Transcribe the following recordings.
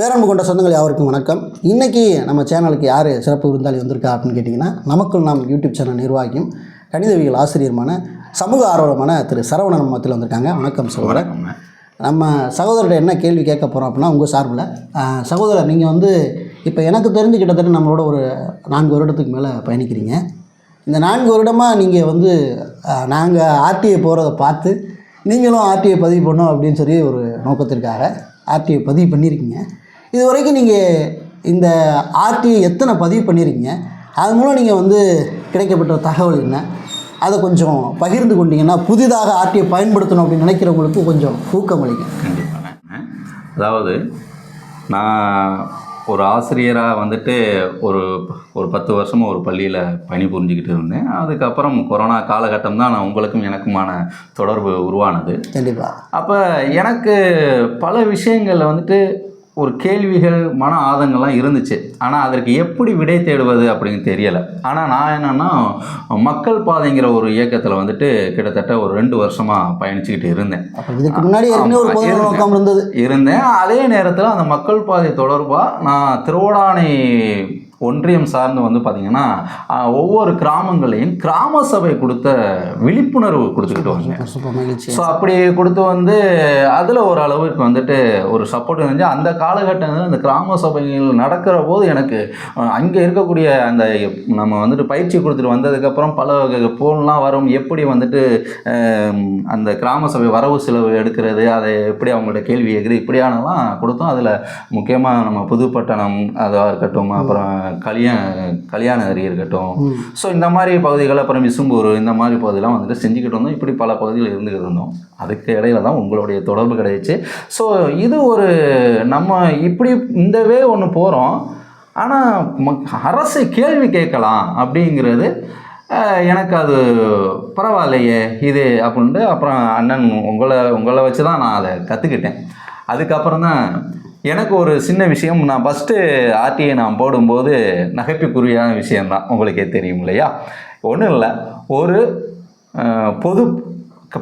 பேரன்பு கொண்ட சொந்தங்கள் யாவருக்கும் வணக்கம். இன்றைக்கி நம்ம சேனலுக்கு யார் சிறப்பு விருந்தாளி வந்திருக்கா அப்படின்னு கேட்டிங்கன்னா நமக்குள் நாம் யூடியூப் சேனல் நிர்வாகியும் கணிதவியல் ஆசிரியருமான சமூக ஆர்வலமான திரு சரவணன் மத்தியில் வந்திருக்காங்க. வணக்கம் சகோதரர். நம்ம சகோதரர்கிட்ட என்ன கேள்வி கேட்க போகிறோம் அப்படின்னா உங்கள் சார்பில். சகோதரர் நீங்கள் வந்து இப்போ எனக்கு தெரிஞ்சு கிட்டத்தட்ட நம்மளோட ஒரு நான்கு வருடத்துக்கு மேலே பயணிக்கிறீங்க. இந்த நான்கு வருடமாக நீங்கள் வந்து நாங்கள் ஆர்டிஐ போகிறத பார்த்து நீங்களும் ஆர்டிஐ பதிவு பண்ணோம் அப்படின்னு சொல்லி ஒரு நோக்கத்திற்காக ஆர்டிஐ பதிவு பண்ணியிருக்கீங்க. இது வரைக்கும் நீங்கள் இந்த ஆர்டிஐ எத்தனை பதிவு பண்ணியிருக்கீங்க? அது மூலம் நீங்கள் வந்து கிடைக்கப்பட்ட தகவல் என்ன? அதை கொஞ்சம் பகிர்ந்து கொண்டீங்கன்னா புதிதாக ஆர்டிஐ பயன்படுத்தணும் அப்படின்னு நினைக்கிறவங்களுக்கு கொஞ்சம் ஊக்கம் அளிக்கும் கண்டிப்பாங்க. அதாவது நான் ஒரு ஆசிரியராக வந்துட்டு ஒரு ஒரு பத்து வருஷமாக ஒரு பள்ளியில் பணி புரிஞ்சுக்கிட்டு இருந்தேன். அதுக்கப்புறம் கொரோனா காலகட்டம் தான் நான் உங்களுக்கும் எனக்குமான தொடர்பு உருவானது. கண்டிப்பாக அப்போ எனக்கு பல விஷயங்களில் வந்துட்டு ஒரு கேள்விகள் மன ஆதங்கள்லாம் இருந்துச்சு. ஆனால் அதற்கு எப்படி விடை தேடுவது அப்படின்னு தெரியலை. ஆனால் நான் என்னென்னா மக்கள் பாதைங்கிற ஒரு இயக்கத்தில் வந்துட்டு கிட்டத்தட்ட ஒரு ரெண்டு வருஷமாக பயணிச்சுக்கிட்டு இருந்தேன். இதுக்கு முன்னாடி இருந்தேன். அதே நேரத்தில் அந்த மக்கள் பாதை தொடர்பாக நான் திருவோடானை ஒன்றியம் சார்ந்து வந்து பார்த்திங்கன்னா ஒவ்வொரு கிராமங்களையும் கிராம சபை கொடுத்த விழிப்புணர்வு கொடுத்துக்கிட்டு மகிழ்ச்சி. ஸோ அப்படி கொடுத்து வந்து அதில் ஒரு அளவுக்கு வந்துட்டு ஒரு சப்போர்ட் இருந்துச்சு. அந்த காலகட்டத்தில் அந்த கிராம சபைகள் நடக்கிற போது எனக்கு அங்கே இருக்கக்கூடிய அந்த நம்ம வந்துட்டு பயிற்சி கொடுத்துட்டு வந்ததுக்கப்புறம் பல ஃபோன்லாம் வரும். எப்படி வந்துட்டு அந்த கிராம சபை வரவு செலவு எடுக்கிறது அதை எப்படி அவங்கள்ட்ட கேள்வி கேட்குறது இப்படியானலாம் கொடுத்தோம். அதில் முக்கியமாக நம்ம புதுப்பட்டணம் அதாக இருக்கட்டும் அப்புறம் கல்யாண கல்யாண அரி இருக்கட்டும். ஸோ இந்த மாதிரி பகுதிகள் அப்புறம் விசும்பூர் இந்த மாதிரி பகுதியெல்லாம் வந்துட்டு செஞ்சுக்கிட்டு இருந்தோம் இப்படி பல பகுதிகள் இருந்துக்கிட்டு இருந்தோம். அதுக்கு இடையில தான் உங்களுடைய தொடர்பு கிடைச்சு. ஸோ இது ஒரு நம்ம இப்படி இந்த வே ஒன்று போகிறோம் ஆனால் மக் அரசை கேள்வி கேட்கலாம் அப்படிங்கிறது எனக்கு அது பரவாயில்லையே இது அப்படின்ட்டு அப்புறம் அண்ணன் உங்களை உங்களை வச்சு தான் நான் அதை கற்றுக்கிட்டேன் அதுக்கப்புறம் தான் எனக்கு ஒரு சின்ன விஷயம். நான் ஃபஸ்ட்டு ஆர்டிஐ நான் போடும்போது நகைப்புக்குரியான விஷயம்தான். உங்களுக்கே தெரியும் இல்லையா? ஒன்றும் இல்லை. ஒரு பொது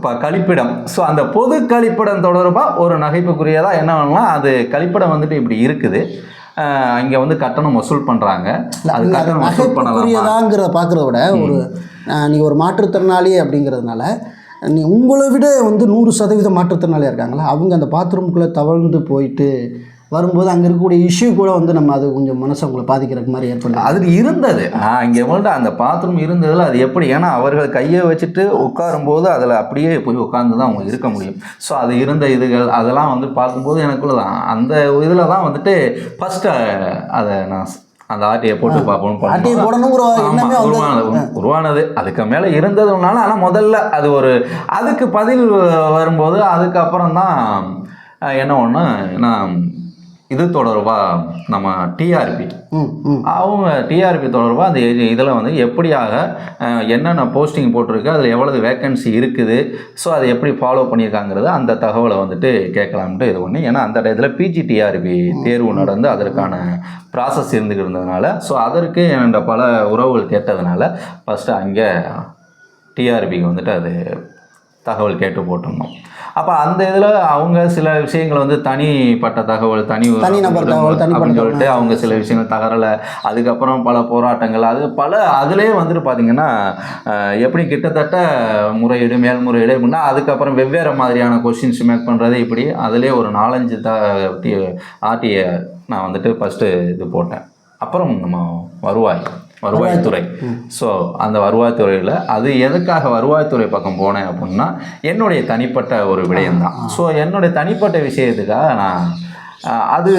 ப- கழிப்பிடம். ஸோ அந்த பொது கழிப்பிடம் தொடர்பாக ஒரு நகைப்புக்குரியதாக என்ன பண்ணலாம் அது கழிப்பிடம் வந்துட்டு இப்படி இருக்குது. இங்கே வந்து கட்டணம் வசூல் பண்ணுறாங்க அது கட்டணம் வசூல் பண்ணலாமா? நகைப்புக்குரியதாங்கிறத பார்க்குறத விட ஒரு நீங்கள் ஒரு மாற்றுத்திறனாளி அப்படிங்கிறதுனால நீ உங்களை விட வந்து நூறு சதவீத மாற்றுத்திறனாளியாக இருக்காங்களா? அவங்க அந்த பாத்ரூம்குள்ளே தவழ்ந்து போயிட்டு வரும்போது அங்கே இருக்கக்கூடிய இஷ்யூ கூட வந்து நம்ம அது கொஞ்சம் மனசை உங்களை பாதிக்கிற மாதிரி ஏற்படுது. அது இருந்தது. இங்கே வந்து அந்த பாத்ரூம் இருந்ததில் அது எப்படி? ஏன்னா அவர்கள் கையை வச்சுட்டு உட்காரும்போது அதில் அப்படியே போய் உட்காந்து தான் அவங்க இருக்க முடியும். ஸோ அது இருந்த இதுகள் அதெல்லாம் வந்து பார்க்கும்போது எனக்குள்ள தான் அந்த இதில் தான் வந்துட்டு ஃபஸ்ட்டு அதை நான் அந்த ஆர்டியை போட்டு பார்ப்போம்னு ஆர்டிஐ பண்ணோம். போடணுங்கிற எண்ணமே உருவானது உருவானது. அதுக்கு மேலே இருந்ததுனால ஆனால் முதல்ல அது ஒரு அதுக்கு பதில் வரும்போது அதுக்கப்புறம் தான் என்ன ஒன்று நான் இது தொடர்பாக நம்ம டிஆர்பி அவங்க டிஆர்பி தொடர்பாக அந்த இதில் வந்து எப்படியாக என்னென்ன போஸ்டிங் போட்டிருக்கு அதில் எவ்வளவு வேக்கன்சி இருக்குது ஸோ அதை எப்படி ஃபாலோ பண்ணியிருக்காங்கிறது அந்த தகவலை வந்துட்டு கேட்கலாம்ட்டு இது ஒன்று ஏன்னா அந்த டயத்தில் பிஜிடிஆர்பி தேர்வு நடந்து அதற்கான ப்ராசஸ் இருந்துக்கிட்டு இருந்ததுனால ஸோ அதற்கு என்கிட்ட பல உறவுகள் கேட்டதுனால ஃபஸ்ட்டு அங்கே டிஆர்பிக்கு வந்துட்டு அது தகவல் கேட்டு போட்டிருந்தோம் அப்போ அந்த இதில் அவங்க சில விஷயங்கள் வந்து தனிப்பட்ட தகவல் தனி தனிநபர் தகவல், அப்படின்னு சொல்லிட்டு அவங்க சில விஷயங்கள் தகரலை. அதுக்கப்புறம் பல போராட்டங்கள். அது பல அதுலேயே வந்துட்டு பார்த்தீங்கன்னா எப்படி கிட்டத்தட்ட முறையீடு மேல்முறையீடு அப்படின்னா அதுக்கப்புறம் வெவ்வேறு மாதிரியான கொஷின்ஸ் மேக் பண்ணுறது இப்படி. அதுலேயே ஒரு நாலஞ்சு த ஆர்டியை நான் வந்துட்டு ஃபஸ்ட்டு இது போட்டேன். அப்புறம் நம்ம வருவாய். வருவாய்த்துறை. ஸோ அந்த வருவாய்த்துறையில் அது எதுக்காக வருவாய்த்துறை பக்கம் போனேன் அப்படின்னா என்னுடைய தனிப்பட்ட ஒரு விடயம்தான். ஸோ என்னுடைய தனிப்பட்ட விஷயத்துக்காக நான் அது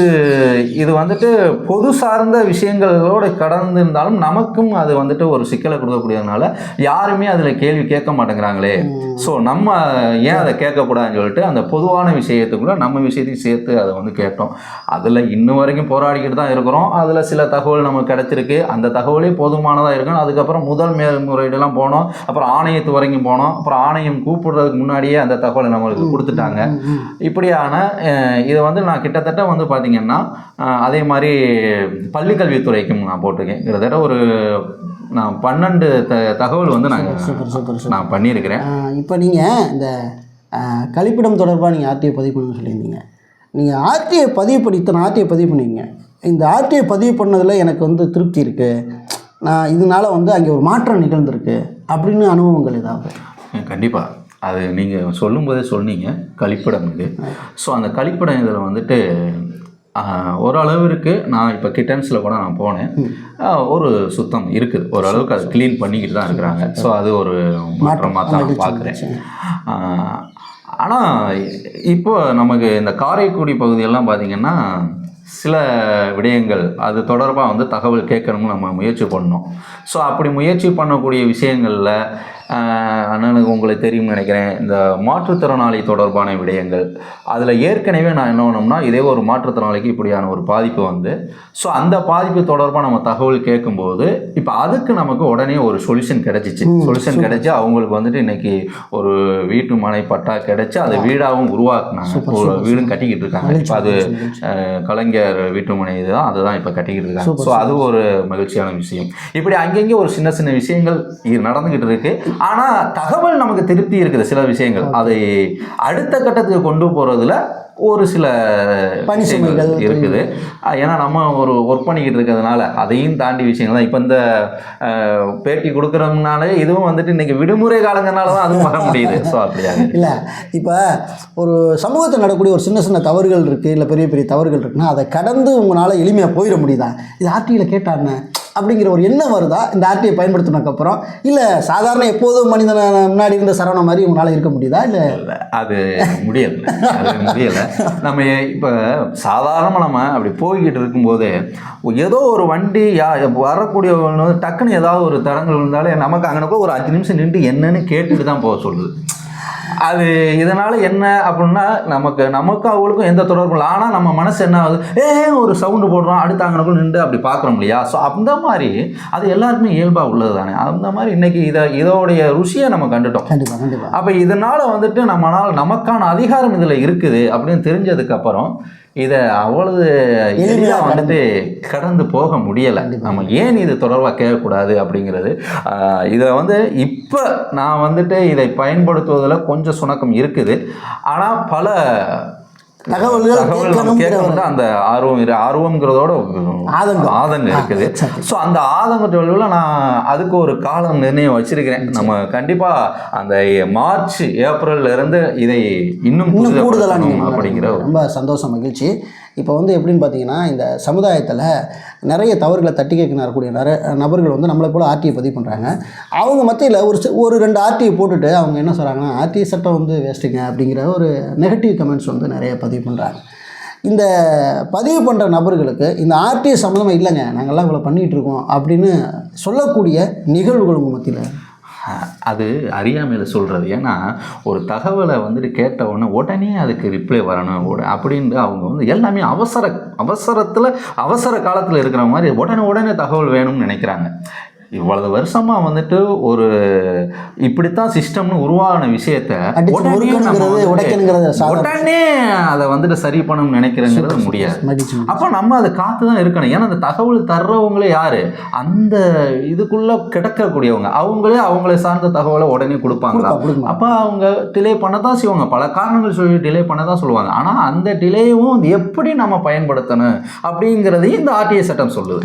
இது வந்துட்டு பொது சார்ந்த விஷயங்களோட கடந்து இருந்தாலும் நமக்கும் அது வந்துட்டு ஒரு சிக்கலை கொடுக்கக்கூடியதுனால யாருமே அதில் கேள்வி கேட்க மாட்டேங்கிறாங்களே. ஸோ நம்ம ஏன் அதை கேட்கக்கூடாதுன்னு சொல்லிட்டு அந்த பொதுவான விஷயத்துக்குள்ள நம்ம விஷயத்தையும் சேர்த்து அதை வந்து கேட்டோம். அதில் இன்னும் வரைக்கும் போராடிக்கிட்டு தான் இருக்கிறோம். அதில் சில தகவல் நமக்கு கிடைச்சிருக்கு. அந்த தகவலே போதுமானதாக இருக்கணும். அதுக்கப்புறம் முதல் மேல்முறையீடுலாம் போனோம். அப்புறம் ஆணையத்து வரைக்கும் போனோம். அப்புறம் ஆணையம் கூப்பிடுறதுக்கு முன்னாடியே அந்த தகவலை நம்மளுக்கு கொடுத்துட்டாங்க. இப்படியான இதை வந்து நான் கிட்டத்தட்ட வந்து பார்த்தீங்கன்னா அதே மாதிரி பள்ளிக்கல்வித்துறைக்கும் நான் போட்டிருக்கேன். கிட்டத்தட்ட ஒரு நான் பன்னெண்டு த தகவல் வந்து நாங்கள் சூப்பர் சூப்பர் நான் பண்ணியிருக்கிறேன். இப்போ நீங்கள் இந்த கழிப்பிடம் தொடர்பாக நீங்கள் ஆர்டிஐ பதிவு பண்ணணும்னு சொல்லியிருந்தீங்க. நீங்கள் ஆர்டிஐ பதிவு பண்ணி இத்தனை ஆர்டிஐ பதிவு பண்ணீங்க. இந்த ஆர்டிஐ பதிவு பண்ணதில் எனக்கு வந்து திருப்தி இருக்குது நான் இதனால வந்து அங்கே ஒரு மாற்றம் நிகழ்ந்திருக்கு. அப்படின்னு அனுபவங்கள் ஏதாவது? கண்டிப்பாக அது நீங்கள் சொல்லும்போதே சொன்னீங்க கழிப்பிடம் இது. ஸோ அந்த கழிப்பிடம் இதில் வந்துட்டு ஓரளவிற்கு நான் இப்போ கிட்டன்ஸில் கூட நான் போனேன். ஒரு சுத்தம் இருக்குது. ஓரளவுக்கு அது க்ளீன் பண்ணிக்கிட்டு தான் இருக்கிறாங்க. ஸோ அது ஒரு மாற்றமாக தான் நான் பார்க்குறேன். ஆனால் இப்போ நமக்கு இந்த காரைக்குடி பகுதியெல்லாம் பார்த்திங்கன்னா சில விடயங்கள் அது தொடர்பாக வந்து தகவல் கேட்கணும்னு நம்ம முயற்சி பண்ணோம். ஸோ அப்படி முயற்சி பண்ணக்கூடிய விஷயங்களில் அண்ணனுக்கு உங்களுக்கு தெரியும்னு நினைக்கிறேன். இந்த மாற்றுத்திறனாளி தொடர்பான விடயங்கள். அதில் ஏற்கனவே நான் என்ன பண்ணோம்னா இதே ஒரு மாற்றுத்திறனாளிக்கு இப்படியான ஒரு பாதிப்பு வந்து ஸோ அந்த பாதிப்பு தொடர்பாக நம்ம தகவல் கேட்கும்போது இப்போ அதுக்கு நமக்கு உடனே ஒரு சொல்யூஷன் கிடைச்சிச்சு. சொல்யூஷன் கிடைச்சி அவங்களுக்கு வந்துட்டு இன்னைக்கு ஒரு வீட்டு மனை பட்டா கிடைச்சி அதை வீடாகவும் உருவாக்குனாங்க. ஒரு வீடும் கட்டிக்கிட்டு இருக்காங்க. இப்போ அது கலைஞர் வீட்டுமனை இதுதான் அதுதான் இப்போ கட்டிக்கிட்டு இருக்காங்க. ஸோ அது ஒரு மகிழ்ச்சியான விஷயம். இப்படி அங்கங்கே ஒரு சின்ன சின்ன விஷயங்கள் இ- நடந்துகிட்டு இருக்கு. ஆனால் தகவல் நமக்கு திருப்தி இருக்குது சில விஷயங்கள். அதை அடுத்த கட்டத்துக்கு கொண்டு போகிறதுல ஒரு சில பணி விஷயங்கள் சுமைகள் இருக்குது. ஏன்னா நம்ம ஒரு ஒர்க் பண்ணிக்கிட்டு இருக்கிறதுனால அதையும் தாண்டி விஷயங்கள் தான் இப்போ இந்த பேட்டி கொடுக்குறதுனால இதுவும் வந்துட்டு இன்னைக்கு விடுமுறை காலங்கனால தான் அதுவும் வர முடியுது. ஸோ அப்படியா இல்லை இப்போ ஒரு சமூகத்தில் நடக்கக்கூடிய ஒரு சின்ன சின்ன தவறுகள் இருக்குது இல்லை பெரிய பெரிய தவறுகள் இருக்குன்னா அதை கடந்து உங்களால் எளிமையாக போயிட முடியுதா? இது ஆர்டியில் கேட்டாண்ணே அப்படிங்கிற ஒரு எண்ணம் வருதா? இந்த ஆர்டியை பயன்படுத்தினதுக்கப்புறம் இல்லை சாதாரண எப்போதும் மனிதன முன்னாடி இருந்த சரவண மாதிரி உங்களால் இருக்க முடியுதா? இல்லை அது முடியல. அது முடியலை. நம்ம இப்போ சாதாரணமாக நம்ம அப்படி போய்கிட்டு இருக்கும்போது ஏதோ ஒரு வண்டி யா வரக்கூடிய டக்குன்னு ஏதாவது ஒரு தரங்கள் இருந்தாலே நமக்கு அங்கனக்குள்ள ஒரு அஞ்சு நிமிஷம் நின்று என்னன்னு கேட்டுட்டு தான் போக சொல்லுது. அது இதனால் என்ன அப்படின்னா நமக்கு நமக்கும் அவங்களுக்கும் எந்த தொடர்பும் இல்லை. ஆனால் நம்ம மனசு என்ன ஆகுது? ஏ ஒரு சவுண்டு போடுறோம் அடுத்து அங்கனக்குள்ள நின்று அப்படி பார்க்குறோம் இல்லையா? ஸோ அந்த மாதிரி அது எல்லாருக்குமே இயல்பாக உள்ளது தானே அந்த மாதிரி இன்னைக்கு இதை இதோடைய ருசியை நம்ம கண்டுட்டோம். கண்டிப்பாக கண்டிப்பாக அப்போ இதனால் வந்துட்டு நம்மளால் நமக்கான அதிகாரம் இதில் இருக்குது அப்படின்னு தெரிஞ்சதுக்கப்புறம் இதை அவ்வளவு எளிதாக வந்துட்டு கடந்து போக முடியலை. நம்ம ஏன் இது தொடர்பாக கேட்கக்கூடாது அப்படிங்கிறது? இதை வந்து இப்போ நான் வந்துட்டு இதை பயன்படுத்துவதில் கொஞ்சம் சுணக்கம் இருக்குது. ஆனால் பல தகவல்கள் கேட்கணும்னா அந்த ஆர்வம் இரு ஆர்வங்கிறதோட ஆதங்கம். ஆதங்கம் இருக்குது. ஸோ அந்த ஆதங்கத்தொழில் நான் அதுக்கு ஒரு காலம் நிர்ணயம் வச்சிருக்கிறேன். நம்ம கண்டிப்பாக அந்த மார்ச் ஏப்ரல்ல இருந்து இதை இன்னும் நீங்கள் அப்படிங்கிற ரொம்ப சந்தோஷம் மகிழ்ச்சி. இப்போ வந்து எப்படின்னு பார்த்தீங்கன்னா இந்த சமுதாயத்தில் நிறைய தவறுகளை தட்டி கேட்கக்கூடிய நிறைய நபர்கள் வந்து நம்மளை போல் ஆர்டிஐ பதிவு பண்ணுறாங்க அவங்க மத்தியில் ஒரு ஒரு ரெண்டு ஆர்டிஐ போட்டுட்டு அவங்க என்ன சொல்கிறாங்கன்னா ஆர்டிஐ சட்டம் வந்து வேஸ்ட்டுங்க அப்படிங்கிற ஒரு நெகட்டிவ் கமெண்ட்ஸ் வந்து நிறைய பதிவு பண்ணுறாங்க இந்த பதிவு பண்ணுற நபர்களுக்கு இந்த ஆர்டிஐ சம்மந்தமாக இல்லைங்க நாங்கள்லாம் இவ்வளோ பண்ணிகிட்டு இருக்கோம் அப்படின்னு சொல்லக்கூடிய நிகழ்வுகள் உங்கள் மத்தியில் அது அறியாமையில் சொல்கிறது ஏன்னா ஒரு தகவலை வந்துட்டு கேட்ட உடனே உடனே அதுக்கு ரிப்ளை வரணும் அப்படின்ட்டு அவங்க வந்து எல்லாமே அவசர அவசரத்தில் அவசர காலத்தில் இருக்கிற மாதிரி உடனே உடனே தகவல் வேணும்னு நினைக்கிறாங்க. இவ்வளவு வருஷமா வந்துட்டு ஒரு இப்படித்தான் சிஸ்டம்னு உருவான விஷயத்த உடனே வந்துட்டு அதை வந்துட்டு சரி பண்ணணும்னு நினைக்கிறேங்கிறது முடியாது. அப்போ நம்ம அதை காத்து தான் இருக்கணும். ஏன்னா அந்த தகவல் தர்றவங்களே யாரு? அந்த இதுக்குள்ள கிடக்கக்கூடியவங்க. அவங்களே அவங்களை சார்ந்த தகவலை உடனே கொடுப்பாங்களா? கொடுப்பா கொடுப்பா அப்போ அவங்க டிலே பண்ண தான் செய்வாங்க. பல காரணங்கள் சொல்லி டிலே பண்ண தான் சொல்லுவாங்க. ஆனால் அந்த டிலேவும் எப்படி நம்ம பயன்படுத்தணும் அப்படிங்கிறதையும் இந்த ஆர்டிஏ சட்டம் சொல்லுது.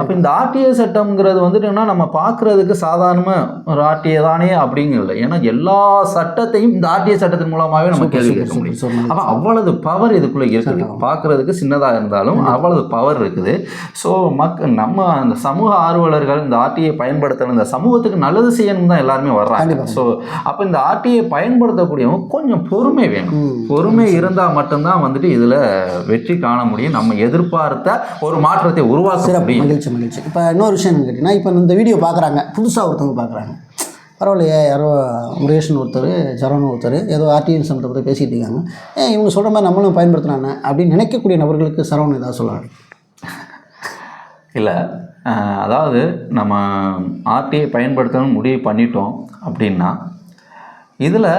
அப்போ இந்த ஆர்டிஏ சட்டம்ங்கிறது வந்துட்டுன்னா நம்ம பார்க்குறதுக்கு சாதாரண ஒரு ஆர்டிஏ தானே அப்படிங்கிறது. ஏன்னா எல்லா சட்டத்தையும் இந்த ஆர்டிஏ சட்டத்தின் மூலமாகவே நம்ம கேள்வி கேட்க முடியும். அப்போ அவ்வளவு பவர் இதுக்குள்ளே இருக்குது. பார்க்குறதுக்கு சின்னதாக இருந்தாலும் அவ்வளவு பவர் இருக்குது. ஸோ மக் நம்ம அந்த சமூக ஆர்வலர்கள் இந்த ஆர்டிஐ பயன்படுத்தணும். இந்த சமூகத்துக்கு நல்லது செய்யணும் தான் எல்லாருமே வர்றாங்க. ஸோ அப்போ இந்த ஆர்டிஐ பயன்படுத்தக்கூடியவங்க கொஞ்சம் பொறுமை வேணும். பொறுமை இருந்தால் மட்டும்தான் வந்துட்டு இதில் வெற்றி காண முடியும். நம்ம எதிர்பார்த்த ஒரு மாற்றத்தை உருவாக்க முடியும். மகிழ்ச்சி மகிழ்ச்சி. இப்போ இன்னொரு விஷயம் கேட்டிங்கன்னா இப்போ இந்த வீடியோ பார்க்குறாங்க. புதுசாக ஒருத்தவங்க பார்க்குறாங்க. பரவாயில்லையே யாரோ முருகேஷன் ஒருத்தர் சரவணன் ஒருத்தர் ஏதோ ஆர்டிஎன் சமத்தை பற்றி பேசிகிட்டு இருக்காங்க. ஏன் இவங்க சொல்கிற மாதிரி நம்மளும் பயன்படுத்தினாங்க அப்படின்னு நினைக்கக்கூடிய நபர்களுக்கு சரவணன் ஏதாவது சொல்லலாம் இல்லை அதாவது நம்ம ஆர்டிஐ பயன்படுத்தணும்னு முடிவு பண்ணிட்டோம் அப்படின்னா இதில்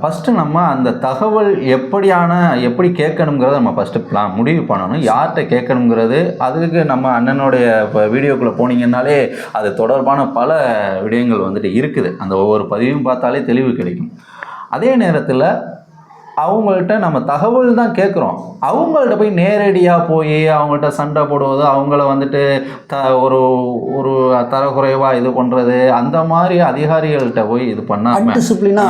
ஃபஸ்ட்டு நம்ம அந்த தகவல் எப்படியான எப்படி கேட்கணுங்கிறத நம்ம ஃபஸ்ட்டு பிளான் முடிவு பண்ணணும். யார்கிட்ட கேட்கணுங்கிறது அதுக்கு நம்ம அண்ணனுடைய இப்போ வீடியோக்குள்ளே போனீங்கன்னாலே அது தொடர்பான பல விடயங்கள் வந்துட்டு இருக்குது. அந்த ஒவ்வொரு பதிவும் பார்த்தாலே தெளிவு கிடைக்கும். அதே நேரத்தில் அவங்கள்ட்ட நம்ம தகவல் தான் கேட்குறோம். அவங்கள்ட்ட போய் நேரடியாக போய் அவங்கள்ட்ட சண்டை போடுவது அவங்கள வந்துட்டு த ஒரு ஒரு தரக்குறைவாக இது பண்ணுறது அந்த மாதிரி அதிகாரிகள்கிட்ட போய் இது பண்ணாமல் அன்டிசிப்ளினா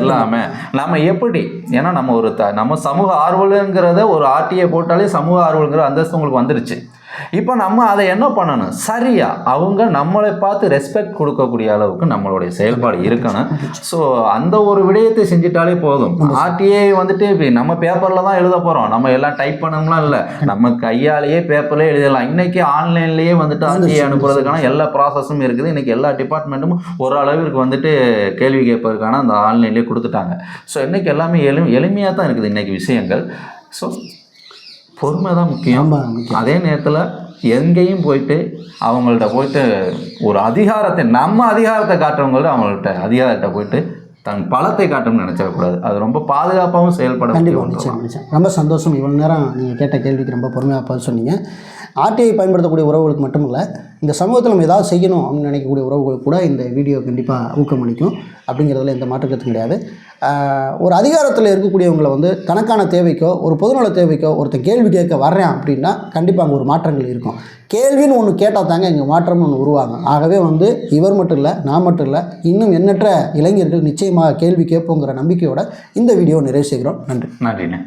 இல்லாம நம்ம எப்படி ஏன்னா நம்ம ஒரு த நம்ம சமூக ஆர்வலுங்கிறத ஒரு ஆர்டியை போட்டாலே சமூக ஆர்வலுங்கிற அந்தஸ்து உங்களுக்கு வந்துருச்சு. இப்போ நம்ம அதை என்ன பண்ணணும்? சரியா அவங்க நம்மளை பார்த்து ரெஸ்பெக்ட் கொடுக்கக்கூடிய அளவுக்கு நம்மளுடைய செயல்பாடு இருக்கணும். ஸோ அந்த ஒரு விடயத்தை செஞ்சுட்டாலே போதும். ஆர்டிஏ வந்துட்டு நம்ம பேப்பரில் தான் எழுத போகிறோம் நம்ம எல்லாம் டைப் பண்ணணும்லாம் இல்லை. நம்ம கையாலேயே பேப்பர்லேயே எழுதலாம். இன்னைக்கு ஆன்லைன்லேயே வந்துட்டு ஆர்டிஏ அனுப்புறதுக்கான எல்லா ப்ராசஸும் இருக்குது. இன்னைக்கு எல்லா டிபார்ட்மெண்ட்டும் ஒரு அளவிற்கு வந்துட்டு கேள்வி கேட்பதற்கான அந்த ஆன்லைன்லேயே கொடுத்துட்டாங்க. ஸோ இன்னைக்கு எல்லாமே எளி எளிமையாக தான் இருக்குது இன்னைக்கு விஷயங்கள். ஸோ பொறுமை தான் முக்கியம். அதே நேரத்தில் எங்கேயும் போயிட்டு அவங்கள்ட்ட போயிட்டு ஒரு அதிகாரத்தை நம்ம அதிகாரத்தை காட்டுறவங்கள்ட்ட அவங்கள்ட்ட அதிகாரத்தை போயிட்டு தன் பலத்தை காட்டணும்னு நினைச்சிடக்கூடாது அது ரொம்ப பாதுகாப்பாகவும் செயல்பட கண்டிப்பாக நிச்சயம் நிச்சயம். ரொம்ப சந்தோஷம். இவ்வளோ நேரம் நீங்கள் கேட்ட கேள்விக்கு ரொம்ப பொறுமையாக சொன்னீங்க. ஆர்டிஐ பயன்படுத்தக்கூடிய உறவுகளுக்கு மட்டும் இல்லை இந்த சமூகத்தில் நம்ம ஏதாவது செய்யணும் அப்படின்னு நினைக்கக்கூடிய உறவுகளுக்கு கூட இந்த வீடியோ கண்டிப்பாக ஊக்கமளிக்கும் அப்படிங்கிறதுல எந்த மாற்றக்கருத்தும் கிடையாது. ஒரு அதிகாரத்தில் இருக்கக்கூடியவங்களை வந்து தனக்கான தேவைக்கோ ஒரு பொதுநல தேவைக்கோ ஒருத்தன் கேள்வி கேட்க வர்றேன் அப்படின்னா கண்டிப்பாக அங்கே ஒரு மாற்றங்கள் இருக்கும். கேள்வின்னு ஒன்று கேட்டால் தாங்க இங்கே மாற்றம்னு ஒன்று உருவாகும். ஆகவே வந்து இவர் மட்டும் இல்லை நான் மட்டும் இல்லை இன்னும் எண்ணற்ற இளைஞர்கள் நிச்சயமாக கேள்வி கேட்போங்கிற நம்பிக்கையோட இந்த வீடியோ நிறைவு செய்கிறோம். நன்றி. நன்றிண்ணே.